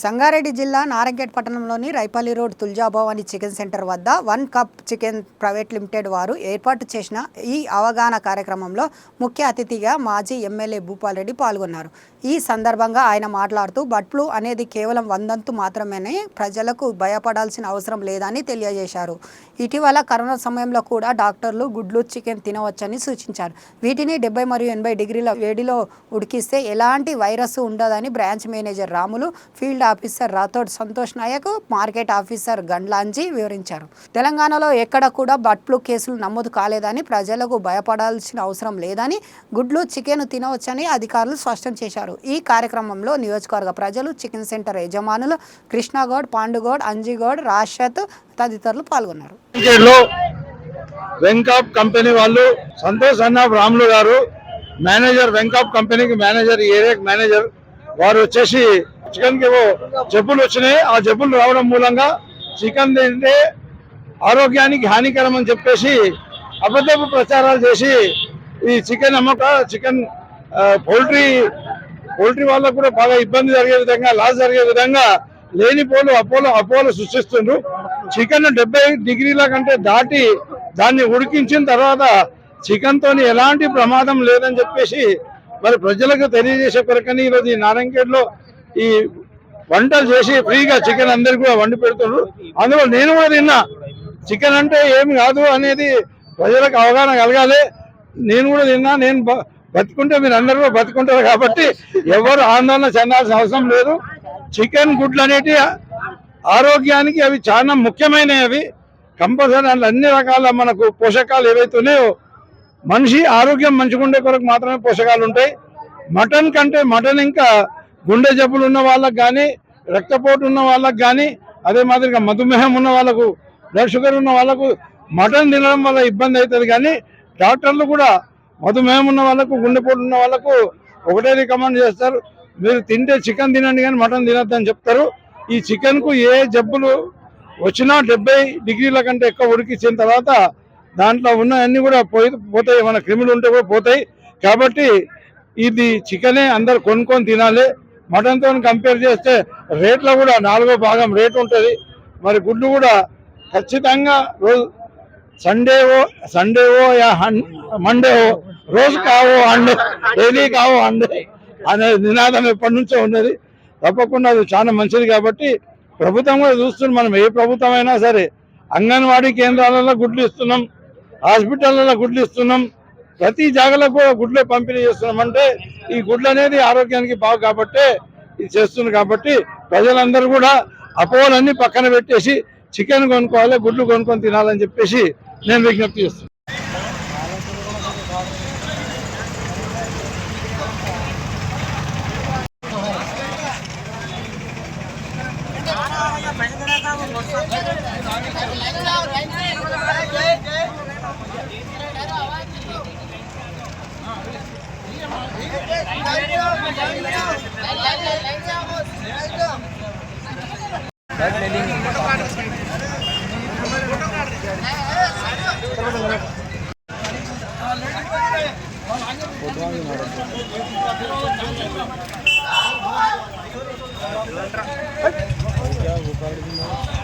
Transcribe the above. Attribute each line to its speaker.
Speaker 1: సంగారెడ్డి జిల్లా నారంగేట్ పట్టణంలోని Raipalli road Tuljabhavani chicken centre వద్ద one cup chicken private limited వారు ఏర్పాటు చేసిన ఈ అవగాహన కార్యక్రమంలో ముఖ్య అతిథిగా మాజీ ఎమ్మెల్యే భూపాల్ రెడ్డి పాల్గొన్నారు. ఈ సందర్భంగా ఆయన మాట్లాడుతూ బర్డ్ ఫ్లూ అనేది కేవలం వందంతు మాత్రమేనే ప్రజలకు భయపడాల్సిన అవసరం లేదని తెలియజేశారు. ఇటీవల కరోనా సమయంలో కూడా డాక్టర్లు గుడ్లు చికెన్ తినవచ్చని సూచించారు. వీటిని డెబ్బై మరియు ఎనభై డిగ్రీల వేడిలో ఉడికిస్తే ఎలాంటి వైరస్ ఉండదని branch manager Ramulu field officer Rathod Santosh Nayak market officer గండ్లాంజీ వివరించారు. తెలంగాణలో ఎక్కడ కూడా బర్డ్ ఫ్లూ కేసులు నమోదు కాలేదని ప్రజలకు భయపడాల్సిన అవసరం లేదని గుడ్లు చికెన్ తినవచ్చని అధికారులు స్పష్టం చేశారు. ఈ కార్యక్రమంలో నియోజకవర్గ ప్రజలు చికెన్ సెంటర్ యజమానులు కృష్ణాగౌడ్ పాండుగౌడ్ అంజిగౌడ్ రాషత్ తదితరులు పాల్గొన్నారు.
Speaker 2: వెంకాప్ కంపెనీ వాళ్ళు సంతోష్ అన్న రాములు గారు మేనేజర్ వెంకాప్ కంపెనీకి మేనేజర్ ఏరియాకి మేనేజర్ వారు వచ్చేసి చికెన్కి జబ్బులు వచ్చినాయి. ఆ జబ్బులు రావడం మూలంగా చికెన్ తింటే ఆరోగ్యానికి హానికరం అని చెప్పేసి అబద్ధపు ప్రచారాలు చేసి ఈ చికెన్ అమ్మక చికెన్ పౌల్ట్రీ పౌల్ట్రీ వాళ్ళకు కూడా బాగా ఇబ్బంది జరిగే విధంగా లాస్ జరిగే విధంగా లేనిపోలు అపోలో అపోలో సృష్టిస్తుండ్రు. చికెన్ డెబ్బై డిగ్రీల కంటే దాటి దాన్ని ఉడికించిన తర్వాత చికెన్ తోని ఎలాంటి ప్రమాదం లేదని చెప్పేసి మరి ప్రజలకు తెలియజేసే కొరకని ఈరోజు ఈ నారాయణఖేడ్లో ఈ వంటలు చేసి ఫ్రీగా చికెన్ అందరికి కూడా వండి పెడుతున్నారు అందులో నేను కూడా తిన్నా. చికెన్ అంటే ఏమి కాదు అనేది ప్రజలకు అవగాహన కలగాలి. నేను కూడా తిన్నా. నేను బతుకుంటే మీరు అందరూ బతుకుంటారు కాబట్టి ఎవరు ఆందోళన చెందాల్సిన అవసరం లేదు. చికెన్ గుడ్లు అనేటి ఆరోగ్యానికి అవి చాలా ముఖ్యమైనవి. అవి కంపల్సరీ అందులో అన్ని రకాల మనకు పోషకాలు ఏవైతే ఉన్నాయో మనిషి ఆరోగ్యం మంచిగా ఉండే కొరకు మాత్రమే పోషకాలు ఉంటాయి. మటన్ కంటే మటన్ ఇంకా గుండె జబ్బులు ఉన్న వాళ్ళకి కానీ రక్తపోటు ఉన్న వాళ్ళకి కానీ అదే మాదిరిగా మధుమేహం ఉన్న వాళ్ళకు బ్లడ్ షుగర్ ఉన్న వాళ్ళకు మటన్ తినడం వల్ల ఇబ్బంది అవుతుంది. కానీ డాక్టర్లు కూడా మధుమేహం ఉన్న వాళ్ళకు గుండెపోటు ఉన్న వాళ్ళకు ఒకటే రికమెండ్ చేస్తారు. మీరు తింటే చికెన్ తినండి కానీ మటన్ తినొద్దని చెప్తారు. ఈ చికెన్కు ఏ జబ్బులు వచ్చినా డెబ్బై డిగ్రీల కంటే ఎక్కువ ఉడికించిన తర్వాత దాంట్లో ఉన్నవన్నీ కూడా పోయి పోతాయి. మన క్రిములు ఉంటే కూడా పోతాయి. కాబట్టి ఇది చికెనే అందరు కొనుక్కొని తినాలి. మటన్తో కంపేర్ చేస్తే రేట్లో కూడా నాలుగో భాగం రేట్ ఉంటుంది. మరి గుడ్లు కూడా ఖచ్చితంగా రోజు సండే ఓ సండే ఓ యా మండేవో మండే ఓ రోజు కావు అండే. డైలీ కావు అండే. అనే నినాదం ఎప్పటి నుంచో ఉన్నది. తప్పకుండా అది చాలా మంచిది కాబట్టి ప్రభుత్వం కూడా చూస్తుంది. మనం ఏ ప్రభుత్వం అయినా సరే అంగన్వాడీ కేంద్రాలలో గుడ్లు ఇస్తున్నాం హాస్పిటల్లో గుడ్లు ఇస్తున్నాం ప్రతి జాగాలకు కూడా గుడ్లే పంపిణీ చేస్తున్నాం. అంటే ఈ గుడ్లు అనేది ఆరోగ్యానికి బాగు కాబట్టి ఇది చేస్తుంది కాబట్టి ప్రజలందరూ కూడా అపోహలన్నీ పక్కన పెట్టేసి చికెన్ కొనుక్కోవాలి గుడ్లు కొనుక్కొని తినాలని చెప్పేసి నేను విజ్ఞప్తి చేస్తున్నాను. Hey.